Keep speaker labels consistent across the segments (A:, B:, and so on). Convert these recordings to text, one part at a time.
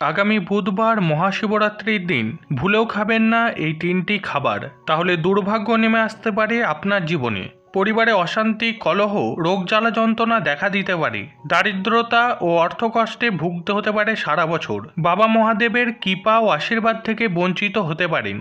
A: আগামী বুধবার মহাশিবরাত্রির দিন। ভুলেও খাবেন না এই তিনটি খাবার। তাহলে দুর্ভাগ্য নেমে আসতে পারে আপনার জীবনে। পরিবারে অশান্তি, কলহ, রোগ জ্বালা যন্ত্রণা দেখা দিতে পারে। দারিদ্রতা ও অর্থকষ্টে ভুগতে হতে পারে সারা বছর। বাবা মহাদেবের কৃপা ও আশীর্বাদ থেকে বঞ্চিত হতে পারেন।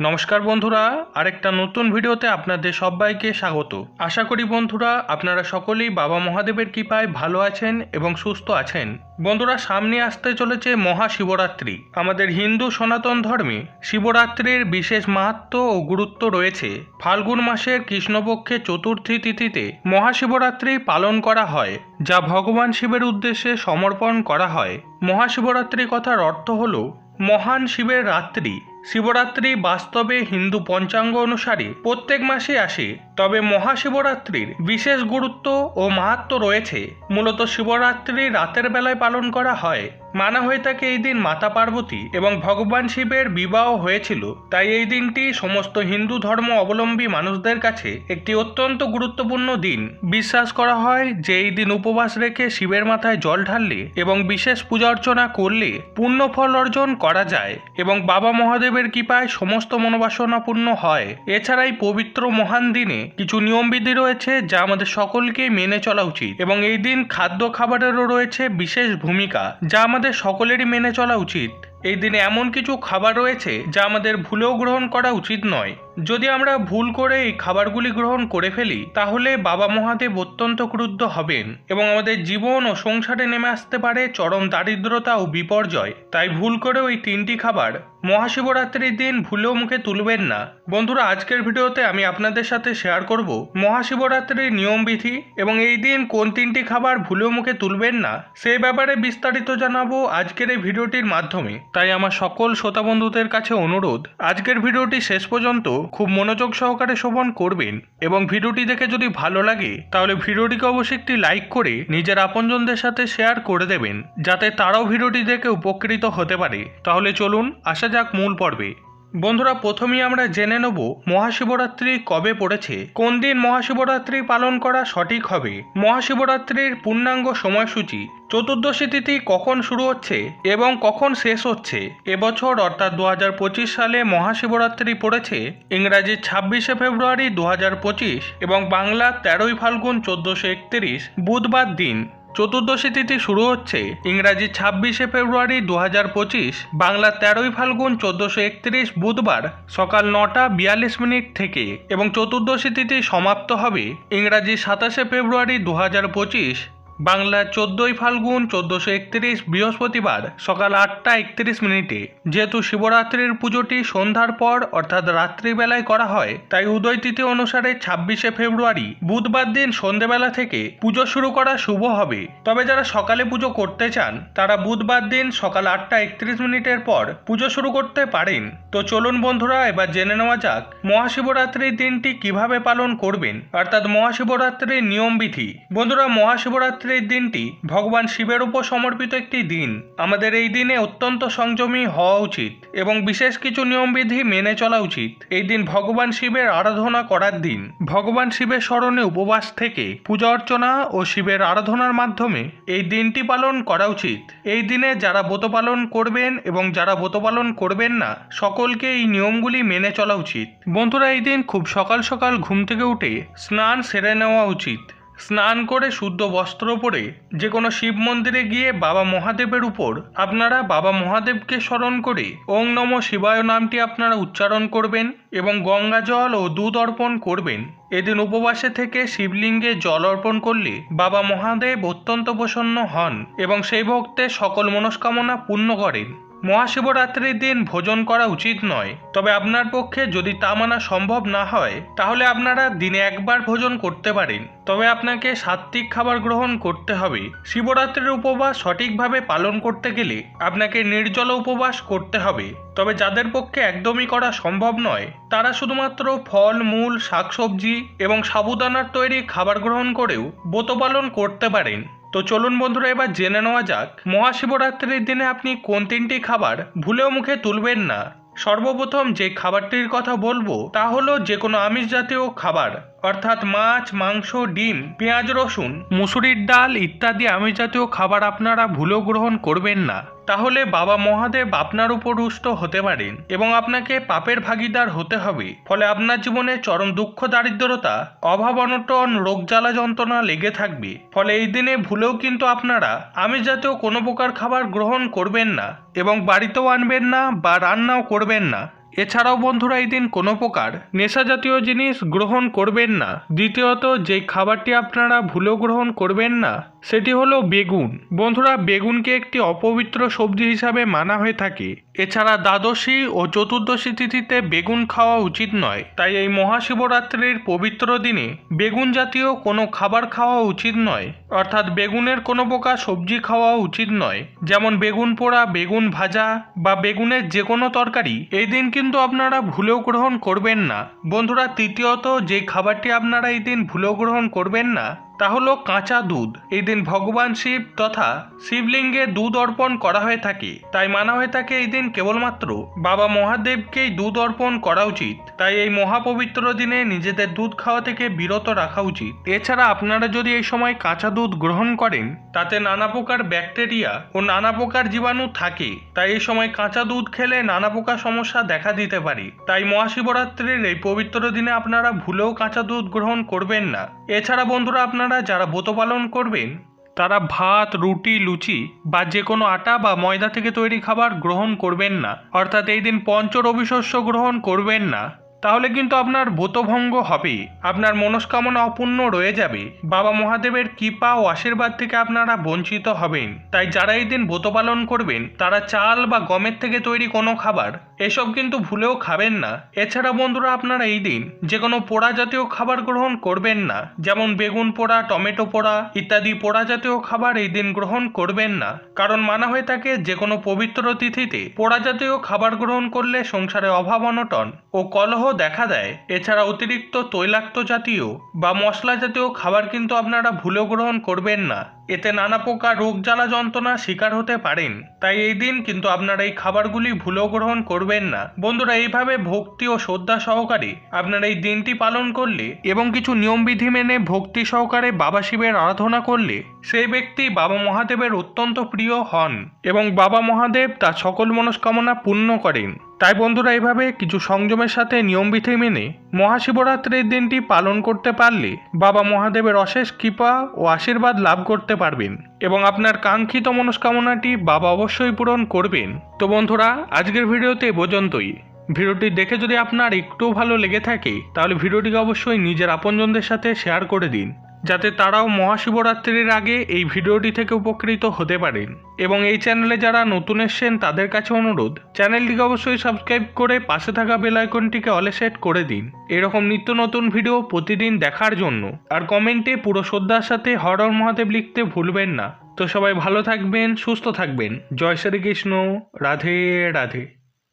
A: নমস্কার বন্ধুরা, আরেকটা নতুন ভিডিওতে আপনাদের সবাইকে স্বাগত। আশা করি বন্ধুরা, আপনারা সকলেই বাবা মহাদেবের কৃপায় ভালো আছেন এবং সুস্থ আছেন। বন্ধুরা, সামনে আসতে চলেছে মহাশিবরাত্রি। আমাদের হিন্দু সনাতন ধর্মে শিবরাত্রির বিশেষ মাহাত্ম ও গুরুত্ব রয়েছে। ফাল্গুন মাসের কৃষ্ণপক্ষে চতুর্থী তিথিতে মহাশিবরাত্রি পালন করা হয়, যা ভগবান শিবের উদ্দেশ্যে সমর্পণ করা হয়। মহাশিবরাত্রি কথার অর্থ হল মহান শিবের রাত্রি। শিবরাত্রি বাস্তবে হিন্দু পঞ্চাঙ্গ অনুসারে প্রত্যেক মাসে আসে। তবে মহাশিবরাত্রির বিশেষ গুরুত্ব ও মাহাত্ম রয়েছে। মূলত শিবরাত্রি রাতের বেলায় পালন করা হয়। মানা হয়ে থাকে এই দিন মাতা পার্বতী এবং ভগবান শিবের বিবাহ হয়েছিল। তাই এই দিনটি সমস্ত হিন্দু ধর্ম অবলম্বী মানুষদের কাছে একটি অত্যন্ত গুরুত্বপূর্ণ দিন। বিশ্বাস করা হয় যে এই দিন উপবাস রেখে শিবের মাথায় জল ঢাললে এবং বিশেষ পূজা অর্চনা করলে পুণ্য ফল অর্জন করা যায় এবং বাবা মহাদেবের কৃপায় সমস্ত মনোবাসনা পূর্ণ হয়। এছাড়া এই পবিত্র মহান দিনে কিছু নিয়মবিধি রয়েছে যা আমাদের সকলকে মেনে চলা উচিত। এবং এই দিন খাদ্য খাবারেরও রয়েছে বিশেষ ভূমিকা যা আমাদের সকলেরই মেনে চলা উচিত। এই দিনে এমন কিছু খাবার রয়েছে যা আমাদের ভুলেও গ্রহণ করা উচিত নয়। যদি আমরা ভুল করে এই খাবারগুলি গ্রহণ করে ফেলি, তাহলে বাবা মহাদেব অত্যন্ত ক্রুদ্ধ হবেন এবং আমাদের জীবন ও সংসারে নেমে আসতে পারে চরম দারিদ্রতা ও বিপর্যয়। তাই ভুল করে ওই তিনটি খাবার মহাশিবরাত্রির দিন ভুলেও মুখে তুলবেন না। বন্ধুরা, আজকের ভিডিওতে আমি আপনাদের সাথে শেয়ার করব মহাশিবরাত্রির নিয়মবিধি এবং এই দিন কোন তিনটি খাবার ভুলেও মুখে তুলবেন না। সেই ব্যাপারে বিস্তারিত জানাব আজকের এই ভিডিওটির মাধ্যমে। তাই আমার সকল শ্রোতা বন্ধুদের কাছে অনুরোধ, আজকের ভিডিওটি শেষ পর্যন্ত খুব মনোযোগ সহকারে শ্রবণ করবেন এবং ভিডিওটি দেখে যদি ভালো লাগে, তাহলে ভিডিওটিকে অবশ্যই একটি লাইক করে নিজের আপনজনদের সাথে শেয়ার করে দেবেন, যাতে তারাও ভিডিওটি দেখে উপকৃত হতে পারে। তাহলে চলুন, আসা যাক মূল পর্বে। বন্ধুরা, প্রথমেই আমরা জেনে নেব মহাশিবরাত্রি কবে পড়েছে। কোন দিন মহাশিবরাত্রি পালন করা সঠিক হবে? মহাশিবরাত্রির পূর্ণাঙ্গ সময়সূচি চতুর্দশী তিথি কখন শুরু হচ্ছে এবং কখন শেষ হচ্ছে? এবছর অর্থাৎ দু হাজার পঁচিশ সালে মহাশিবরাত্রি পড়েছে ইংরাজি ছাব্বিশে ফেব্রুয়ারি দু হাজার পঁচিশ এবং বাংলা তেরোই ফাল্গুন চোদ্দোশো একত্রিশ, বুধবার দিন। চতুর্দশী তিথি শুরু হচ্ছে ইংরাজি ছাব্বিশে ফেব্রুয়ারি দু হাজার পঁচিশ, বাংলা তেরোই ফাল্গুন চোদ্দশো একত্রিশ বুধবার সকাল নটা বিয়াল্লিশ মিনিট থেকে এবং চতুর্দশী তিথি সমাপ্ত হবে ইংরাজি সাতাশে ফেব্রুয়ারি দু হাজার পঁচিশ। বাংলা চোদ্দোই ফাল্গুন চোদ্দোশো একত্রিশ বৃহস্পতিবার সকাল আটটা একত্রিশ মিনিটে। যেহেতু শিবরাত্রির পুজোটি সন্ধ্যার পর, অর্থাৎ রাত্রিবেলায় করা হয়, তাই উদয় তিথি অনুসারে ছাব্বিশে ফেব্রুয়ারি বুধবার দিন সন্ধেবেলা থেকে পুজো শুরু করা শুভ হবে। তবে যারা সকালে পুজো করতে চান, তারা বুধবার দিন সকাল আটটা একত্রিশ মিনিটের পর পুজো শুরু করতে পারেন। তো চলুন বন্ধুরা, এবার জেনে নেওয়া যাক মহাশিবরাত্রির দিনটি কীভাবে পালন করবেন, অর্থাৎ মহাশিবরাত্রির নিয়মবিধি। বন্ধুরা, মহাশিবরাত্রি শিবরাত্রির দিনটি ভগবান শিবের উপর সমর্পিত একটি দিন। আমাদের এই দিনে অত্যন্ত সংযমী হওয়া উচিত এবং বিশেষ কিছু নিয়মবিধি মেনে চলা উচিত। এই দিন ভগবান শিবের আরাধনা করার দিন। ভগবান শিবের স্মরণে উপবাস থেকে পূজা অর্চনা ও শিবের আরাধনার মাধ্যমে এই দিনটি পালন করা উচিত। এই দিনে যারা ব্রত পালন করবেন এবং যারা ব্রত পালন করবেন না, সকলকে এই নিয়মগুলি মেনে চলা উচিত। বন্ধুরা, এই দিন খুব সকাল সকাল ঘুম থেকে উঠে স্নান সেরে নেওয়া উচিত। স্নান করে শুদ্ধ বস্ত্র পরে যে কোনো শিব মন্দিরে গিয়ে বাবা মহাদেবের উপর আপনারা বাবা মহাদেবকে স্মরণ করে ওং নম শিবায় নামটি আপনারা উচ্চারণ করবেন এবং গঙ্গা জল ও দুধ অর্পণ করবেন। এদিন উপবাসে থেকে শিবলিঙ্গে জল অর্পণ করলে বাবা মহাদেব অত্যন্ত প্রসন্ন হন এবং সেই ভক্তের সকল মনস্কামনা পূর্ণ করেন। মহাশিবরাত্রির দিন ভোজন করা উচিত নয়। তবে আপনার পক্ষে যদি তা মানা সম্ভব না হয়, তাহলে আপনারা দিনে একবার ভোজন করতে পারেন। তবে আপনাকে সাত্ত্বিক খাবার গ্রহণ করতে হবে। শিবরাত্রির উপবাস সঠিকভাবে পালন করতে গেলে আপনাকে নির্জল উপবাস করতে হবে। তবে যাদের পক্ষে একদমই করা সম্ভব নয়, তারা শুধুমাত্র ফল, মূল, শাকসবজি এবং সাবুদানার তৈরি খাবার গ্রহণ করেও ব্রত পালন করতে পারেন। তো চলুন বন্ধুরা, এবার জেনে নেওয়া যাক, মহাশিবরাত্রির দিনে আপনি কোন তিনটি খাবার ভুলেও মুখে তুলবেন না। সর্বপ্রথম যে খাবারটির কথা বলব, তা হলো যে কোনো আমিষ জাতীয় খাবার, অর্থাৎ মাছ, মাংস, ডিম, পেঁয়াজ, রসুন, মুসুরির ডাল ইত্যাদি আমিষ জাতীয় খাবার আপনারা ভুলেও গ্রহণ করবেন না। তাহলে বাবা মহাদেব আপনার উপর রুষ্ট হতে পারেন এবং আপনাকে পাপের ভাগিদার হতে হবে। ফলে আপনার জীবনে চরম দুঃখ, দারিদ্রতা, অভাব, অনটন, রোগ, জ্বালা যন্ত্রণা লেগে থাকবে। ফলে এই দিনে ভুলেও কিন্তু আপনারা আমিষ জাতীয় কোনো প্রকার খাবার গ্রহণ করবেন না এবং বাড়িতেও আনবেন না বা রান্নাও করবেন না। এছাড়াও বন্ধুরা, এই দিন কোনো প্রকার নেশা জাতীয় জিনিস গ্রহণ করবেন না। দ্বিতীয়ত যে খাবারটি আপনারা ভুলেও গ্রহণ করবেন না সেটি হলো বেগুন। বন্ধুরা, বেগুনকে একটি অপবিত্র সবজি হিসাবে মানা হয়ে থাকে। এছাড়া দ্বাদশী ও চতুর্দশী তিথিতে বেগুন খাওয়া উচিত নয়। তাই এই মহাশিবরাত্রির পবিত্র দিনে বেগুন জাতীয় কোনো খাবার খাওয়া উচিত নয়। অর্থাৎ বেগুনের কোনো প্রকার সবজি খাওয়া উচিত নয়। যেমন বেগুন পোড়া, বেগুন ভাজা বা বেগুনের যে কোনো তরকারি, এই দিন কিন্তু আপনারা ভুলেও গ্রহণ করবেন না। বন্ধুরা, তৃতীয়ত যে খাবারটি আপনারা এই দিন ভুলেও গ্রহণ করবেন না তা হলো কাঁচা দুধ। এই দিন ভগবান শিব তথা শিবলিঙ্গে দুধ অর্পণ করা হয়ে থাকে। তাই মানা হয়ে থাকে এই দিন কেবলমাত্র বাবা মহাদেবকেই দুধ অর্পণ করা উচিত। তাই এই মহাপবিত্র দিনে নিজেদের দুধ খাওয়া থেকে বিরত রাখা উচিত। এছাড়া আপনারা যদি এই সময় কাঁচা দুধ গ্রহণ করেন, তাতে নানা প্রকার ব্যাকটেরিয়া ও নানা প্রকার জীবাণু থাকে। তাই এই সময় কাঁচা দুধ খেলে নানা প্রকার সমস্যা দেখা দিতে পারে। তাই মহাশিবরাত্রির এই পবিত্র দিনে আপনারা ভুলেও কাঁচা দুধ গ্রহণ করবেন না। এছাড়া বন্ধুরা, আপনারা যারা ব্রত পালন করবেন, তারা ভাত, রুটি, লুচি বা যে কোনো আটা বা ময়দা থেকে তৈরি খাবার গ্রহণ করবেন না। অর্থাৎ এই দিন পঞ্চ রবিশস্য গ্রহণ করবেন না। তাহলে কিন্তু আপনার ব্রতভঙ্গ হবে। আপনার মনস্কামনা অপূর্ণ রয়ে যাবে। বাবা মহাদেবের কৃপা ও আশীর্বাদ থেকে আপনারা বঞ্চিত হবেন। তাই যারা এই দিন ব্রত পালন করবেন, তারা চাল বা গমের থেকে তৈরি কোনো খাবার এসব কিন্তু ভুলেও খাবেন না। এছাড়া বন্ধুরা আপনারা এই দিন যে কোনো পোড়া জাতীয় খাবার গ্রহণ করবেন না। যেমন বেগুন পোড়া, টমেটো পোড়া ইত্যাদি পোড়া জাতীয় খাবার এই দিন গ্রহণ করবেন না। কারণ মানা হয়ে থাকে যে কোনো পবিত্র তিথিতে পোড়া জাতীয় খাবার গ্রহণ করলে সংসারে অভাব অনটন ও কলহ দেখা দেয়। এছাড়া অতিরিক্ত তৈলাক্ত জাতীয় বা মশলা জাতীয় খাবার কিন্তু আপনারা ভুলেও গ্রহণ করবেন না। এতে নানা প্রকার রোগ জ্বালা যন্ত্রণার শিকার হতে পারেন। তাই এই দিন কিন্তু আপনারা এই খাবারগুলি ভুলেও গ্রহণ করবেন না। বন্ধুরা, এইভাবে ভক্তি ও শ্রদ্ধা সহকারে আপনারা এই দিনটি পালন করলে এবং কিছু নিয়মবিধি মেনে ভক্তি সহকারে বাবা শিবের আরাধনা করলে সেই ব্যক্তি বাবা মহাদেবের অত্যন্ত প্রিয় হন এবং বাবা মহাদেব তার সকল মনস্কামনা পূর্ণ করেন। তাই বন্ধুরা এভাবে কিছু সংযমের সাথে নিয়মবিধি মেনে মহাশিবরাত্রির দিনটি পালন করতে পারলে বাবা মহাদেবের অশেষ কৃপা ও আশীর্বাদ লাভ করতে পারবেন। এবং আপনার কাঙ্ক্ষিত মনস্কামনাটি বাবা অবশ্যই পূরণ করবেন। তো বন্ধুরা, আজকের ভিডিওতে পর্যন্তই। ভিডিওটি দেখে যদি আপনার একটু ভালো লেগে থাকে, তাহলে ভিডিওটিকে অবশ্যই নিজের আপনজনদের সাথে শেয়ার করে দিন। যাতে তারাও মহাশিবরাত্রির আগে এই ভিডিওটি থেকে উপকৃত হতে পারেন। এবং এই চ্যানেলে যারা নতুন এসছেন, তাদের কাছে অনুরোধ, চ্যানেলটিকে অবশ্যই সাবস্ক্রাইব করে পাশে থাকা বেল আইকনটিকে অলে সেট করে দিন। এরকম নিত্য নতুন ভিডিও প্রতিদিন দেখার জন্য। আর কমেন্টে পুরো শ্রদ্ধার সাথে হরর মহাদেব লিখতে ভুলবেন না। তো সবাই ভালো থাকবেন, সুস্থ থাকবেন। জয় শ্রীকৃষ্ণ। রাধে রাধে।